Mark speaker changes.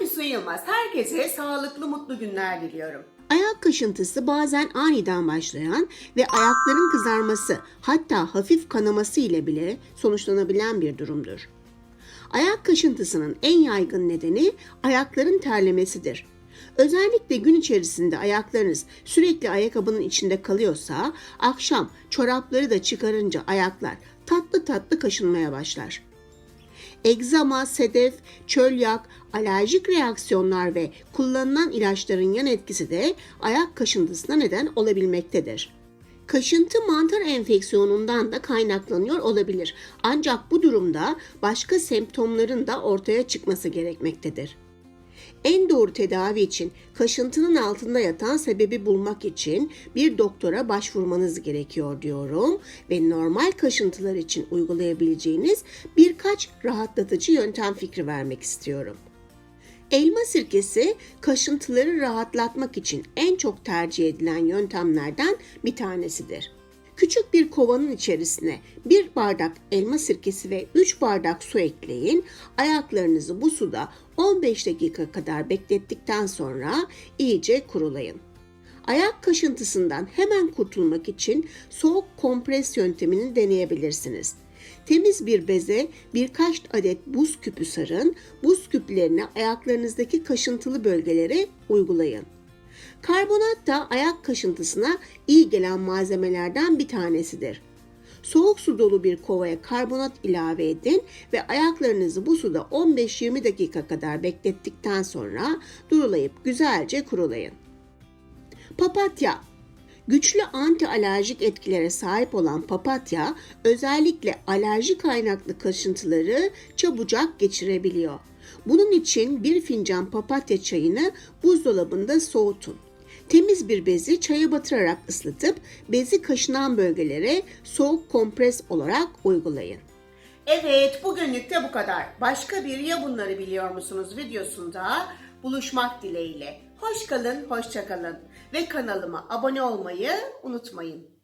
Speaker 1: Ben Füsun Yılmaz. Herkese sağlıklı, mutlu günler diliyorum.
Speaker 2: Ayak kaşıntısı bazen aniden başlayan ve ayakların kızarması hatta hafif kanaması ile bile sonuçlanabilen bir durumdur. Ayak kaşıntısının en yaygın nedeni ayakların terlemesidir. Özellikle gün içerisinde ayaklarınız sürekli ayakkabının içinde kalıyorsa akşam çorapları da çıkarınca ayaklar tatlı tatlı kaşınmaya başlar. Egzama, sedef, çölyak, alerjik reaksiyonlar ve kullanılan ilaçların yan etkisi de ayak kaşıntısına neden olabilmektedir. Kaşıntı mantar enfeksiyonundan da kaynaklanıyor olabilir. Ancak bu durumda başka semptomların da ortaya çıkması gerekmektedir. En doğru tedavi için kaşıntının altında yatan sebebi bulmak için bir doktora başvurmanız gerekiyor diyorum ve normal kaşıntılar için uygulayabileceğiniz birkaç rahatlatıcı yöntem fikri vermek istiyorum. Elma sirkesi kaşıntıları rahatlatmak için en çok tercih edilen yöntemlerden bir tanesidir. Küçük bir kovanın içerisine bir bardak elma sirkesi ve 3 bardak su ekleyin. Ayaklarınızı bu suda 15 dakika kadar beklettikten sonra iyice kurulayın. Ayak kaşıntısından hemen kurtulmak için soğuk kompres yöntemini deneyebilirsiniz. Temiz bir beze birkaç adet buz küpü sarın, buz küplerini ayaklarınızdaki kaşıntılı bölgelere uygulayın. Karbonat da ayak kaşıntısına iyi gelen malzemelerden bir tanesidir. Soğuk su dolu bir kovaya karbonat ilave edin ve ayaklarınızı bu suda 15-20 dakika kadar beklettikten sonra durulayıp güzelce kurulayın. Papatya Güçlü anti alerjik etkilere sahip olan papatya özellikle alerji kaynaklı kaşıntıları çabucak geçirebiliyor. Bunun için bir fincan papatya çayını buzdolabında soğutun. Temiz bir bezi çaya batırarak ıslatıp bezi kaşınan bölgelere soğuk kompres olarak uygulayın.
Speaker 1: Evet, bugünlük de bu kadar. Başka bir ya bunları biliyor musunuz videosunda buluşmak dileğiyle. Hoş kalın, hoşça kalın ve kanalıma abone olmayı unutmayın.